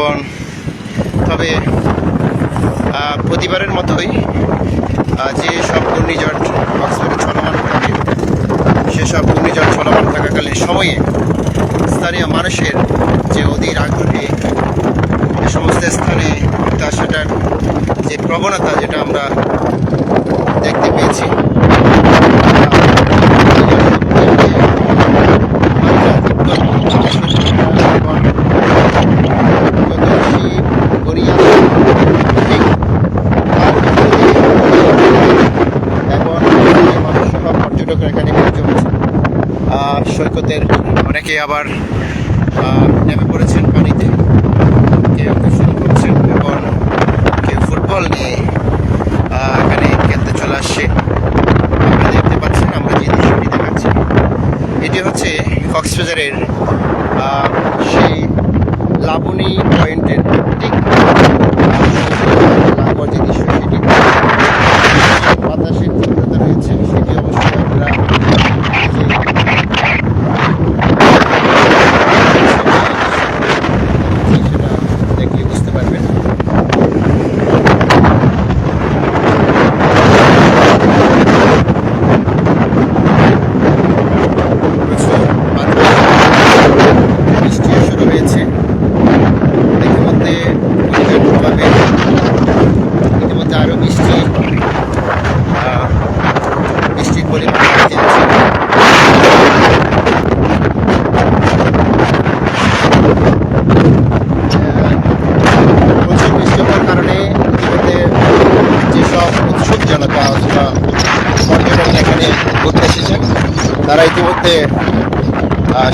এবং তবে প্রতিবারের মতোই যে সব ঘূর্ণিঝড় কক্সবাজারে চলমান থাকে, সেসব ঘূর্ণিঝড় চলমান থাকাকালীন সময়ে স্থানীয় মানুষের যে অধীর আগ্রহে এ সমস্ত স্থানে তা সেটার যে প্রবণতা, যেটা আমরা দেখতে পেয়েছি সৈকতের অনেকে আবার নেমে পড়েছেন পানিতে। কেউ গোসল করছেন এবং কেউ ফুটবল নিয়ে এখানে খেলতে চলে আসছে। আপনারা দেখতে পাচ্ছেন, আমরা যে দৃশ্যটি দেখাচ্ছি, এটি হচ্ছে কক্সবাজারের সেই লাবণী পয়েন্টের তারা ইতিমধ্যে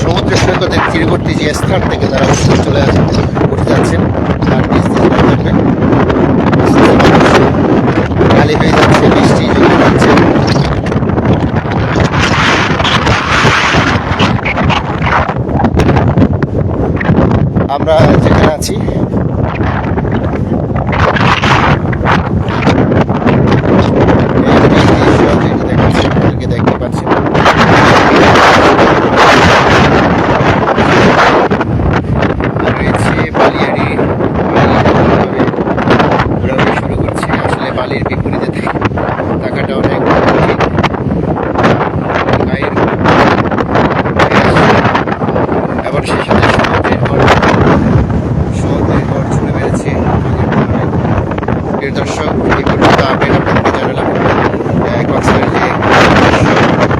সমুদ্র সৈকতের তীরবর্তী যে স্থান থেকে তারা চলে উঠে যাচ্ছেন আর নিচ দিয়ে খালি হয়ে যাচ্ছে, বৃষ্টি জমে যাচ্ছে। আমরা যেখানে আছি এই পর্যন্ত আপডেট আপনাদের জানালাম কক্সবাজার যে